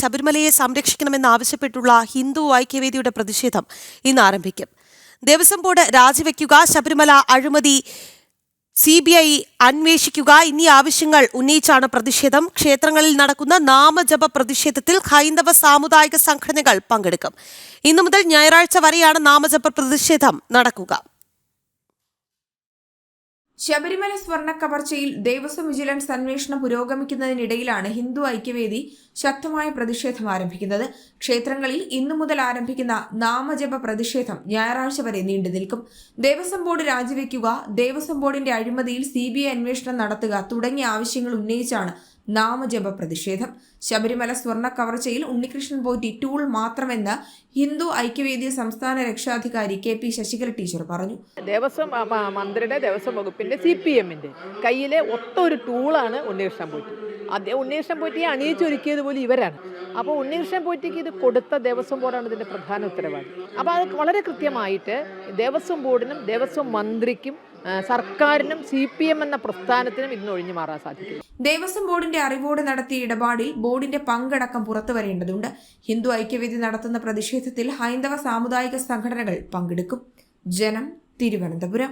ശബരിമലയെ സംരക്ഷിക്കണമെന്നാവശ്യപ്പെട്ടുള്ള ഹിന്ദു ഐക്യവേദിയുടെ പ്രതിഷേധം ഇന്ന് ആരംഭിക്കും. ദേവസ്വം ബോർഡ് രാജിവെക്കുക ശബരിമല അഴിമതി സി ബി ഐ അന്വേഷിക്കുക എന്നീ ആവശ്യങ്ങൾ ഉന്നയിച്ചാണ് പ്രതിഷേധം. ക്ഷേത്രങ്ങളിൽ നടക്കുന്ന നാമജപ പ്രതിഷേധത്തിൽ ഹൈന്ദവ സാമുദായിക സംഘടനകൾ പങ്കെടുക്കും. ഇന്നു മുതൽ ഞായറാഴ്ച വരെയാണ് നാമജപ പ്രതിഷേധം നടക്കുക. ശബരിമല സ്വർണ കവർച്ചയിൽ ദേവസ്വം വിജിലൻസ് അന്വേഷണം പുരോഗമിക്കുന്നതിനിടയിലാണ് ഹിന്ദു ഐക്യവേദി ശക്തമായ പ്രതിഷേധം ആരംഭിക്കുന്നത്. ക്ഷേത്രങ്ങളിൽ ഇന്നു മുതൽ ആരംഭിക്കുന്ന നാമജപ പ്രതിഷേധം ഞായറാഴ്ച വരെ നീണ്ടു നിൽക്കും. ദേവസ്വം ബോർഡ് രാജിവെക്കുക ദേവസ്വം ബോർഡിന്റെ അഴിമതിയിൽ സി അന്വേഷണം നടത്തുക തുടങ്ങിയ ആവശ്യങ്ങൾ ഉന്നയിച്ചാണ് നാമജപ പ്രതിഷേധം. ശബരിമല സ്വർണ കവർച്ചയിൽ ഉണ്ണികൃഷ്ണൻ പോറ്റി ടൂൾ മാത്രമെന്ന് ഹിന്ദു ഐക്യവേദി സംസ്ഥാന രക്ഷാധികാരി കെ പി ശശികല ടീച്ചർ പറഞ്ഞു. ദേവസ്വം മന്ത്രിയുടെ ദേവസ്വം വകുപ്പിന്റെ സി പി എമ്മിന്റെ കയ്യിലെ ഒത്ത ഒരു ടൂളാണ് ഉണ്ണികൃഷ്ണൻ പോറ്റി. അതേ ഉണ്ണികൃഷ്ണൻ പോറ്റിയെ അണിയിച്ചൊരുക്കിയത് പോലും ഇവരാണ്. അപ്പോൾ ഉണ്ണികൃഷ്ണൻ പോറ്റിക്ക് ഇത് കൊടുത്ത ദേവസ്വം ബോർഡാണ് ഇതിന്റെ പ്രധാന ഉത്തരവാദി. അപ്പോൾ അത് വളരെ കൃത്യമായിട്ട് ദേവസ്വം ബോർഡിനും ദേവസ്വം മന്ത്രിക്കും സർക്കാരിനും സി പി എം എന്ന പ്രസ്ഥാനത്തിനും ഇന്ന് ഒഴിഞ്ഞു മാറാൻ സാധിക്കും. ദേവസ്വം ബോർഡിന്റെ അറിവോടെ നടത്തിയ ഇടപാടിൽ ബോർഡിന്റെ പങ്കടക്കം പുറത്തു വരേണ്ടതുണ്ട്. ഹിന്ദു ഐക്യവേദി നടത്തുന്ന പ്രതിഷേധത്തിൽ ഹൈന്ദവ സാമുദായിക സംഘടനകൾ പങ്കെടുക്കും. ജനം തിരുവനന്തപുരം.